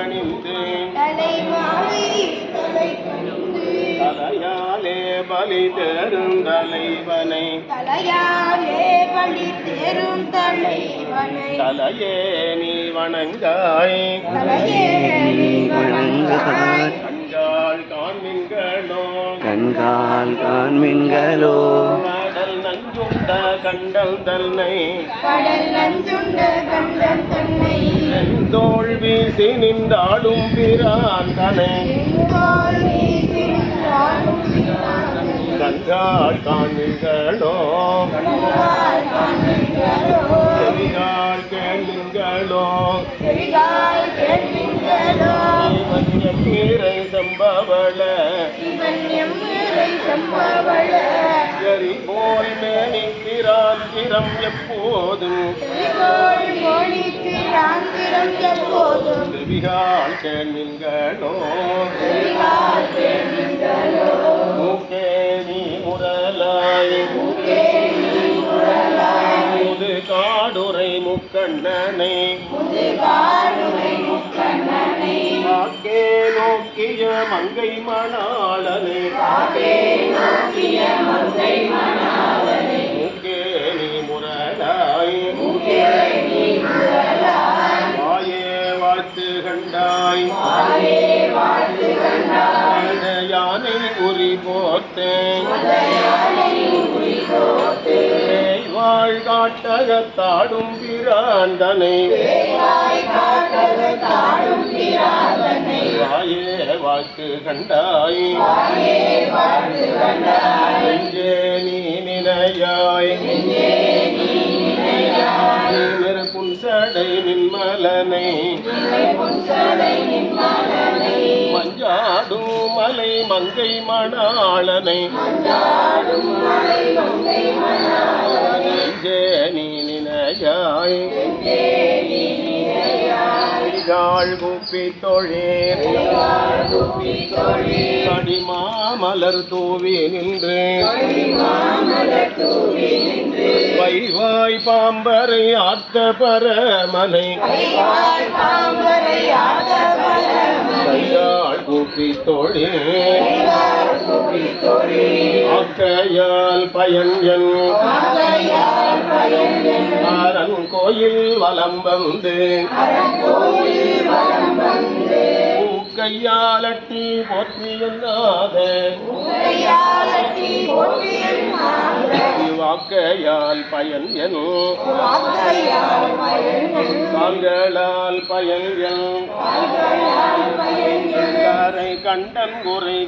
கணிந்து தலைமாலை தலை கண்டு தலையாலே பலி தரும் தலைவனை. தலையாலே வழி தேரும் தலைவனை. தலையே நீ வணங்காய். தலையே நீ வணங்காய். காண்மின்களோ. கண்கால் காண்மின்களோ. கடல் நஞ்சுண்ட கண்டல் தன்னை. கடல் நஞ்சுண்ட கண்டன் தன்னை. தோல் வீசி நின்றாடும் பிரான் தனை பிரானே. கண்காள் காண்மின்களோ கண்கால் காண்கின்றோ, சம்பவள. எரி போல் மேனிக்கிறான் திறம் எப்போதும். செவிகால் கேட்கின்றோ, மூக்கே நீ முரலாய். முது காடுரை முக்கண்ணனை. முதுகாடுமை முக்கண்ணனை, காக்கே நோக்கிய மங்கை மணாளனை. காக்கே நோக்கிய மங்கை மணாளனை, மூக்கே நீ முரலாய் மாயே வாழ்த்து கண்டாய். யானை குறி போத்தேன் மலையாளை குறிகோத்து, வாழ் காட்டகத்தாடும் பிராந்தனை. வாழ்த்து கண்டாய். நெஞ்சே நீ நினையாய். சடை நின்மலனை மஞ்சாடும் மலை மங்கை மணாளனை. நெஞ்சே நீ நினையாய், கைகால் குப்பி தொழேன் கடிமா மலர் தூவி நின்று. வைவாய் பாம்பரை ஆத்த பரமனை. கையாள் கூப்பி தொழே அக்கையால் பயன் என். ஆகையால் வலம் வந்து கையாலட்டி போற்றியல்லாத கையாலட்டி வாக்கையால் பயன் என். வாக்கையால் பயன் தாங்களால் பயன் என். கண்டன் குறை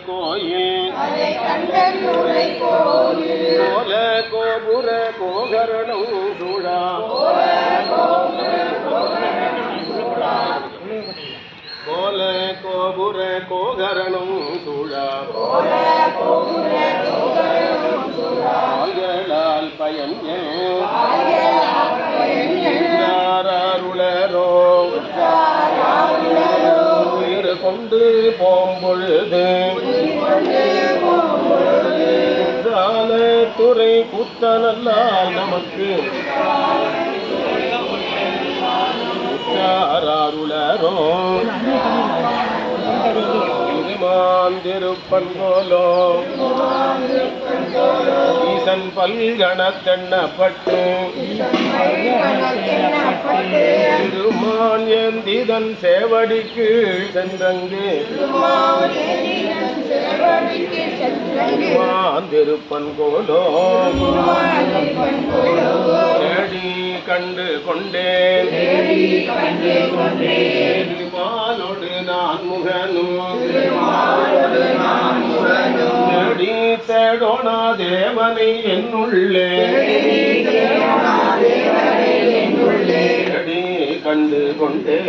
கண்டன் உரை கோயில். கோல கோபுர கோகரணம் சூழா. கோல கோபுர கோகரணம் சூழா. பயன் யாருளரோ உயிர் கொண்டு போம்பொழுது. குற்றால துறை குத்தனல்லால் நமக்கு. யாருளரோ இதுமான் ஈசன் பல்கணத்தெண்ணப்பட்டு திருமான் ஏந்திதன் சேவடிக்கு கீழ் சென்றங்கு மான் தேடி கண்டு கொண்டேன். திருமாலோடு நான் முகனு தேடோனா தேவனை என்னுள்ளே. கண்டு கொண்டே.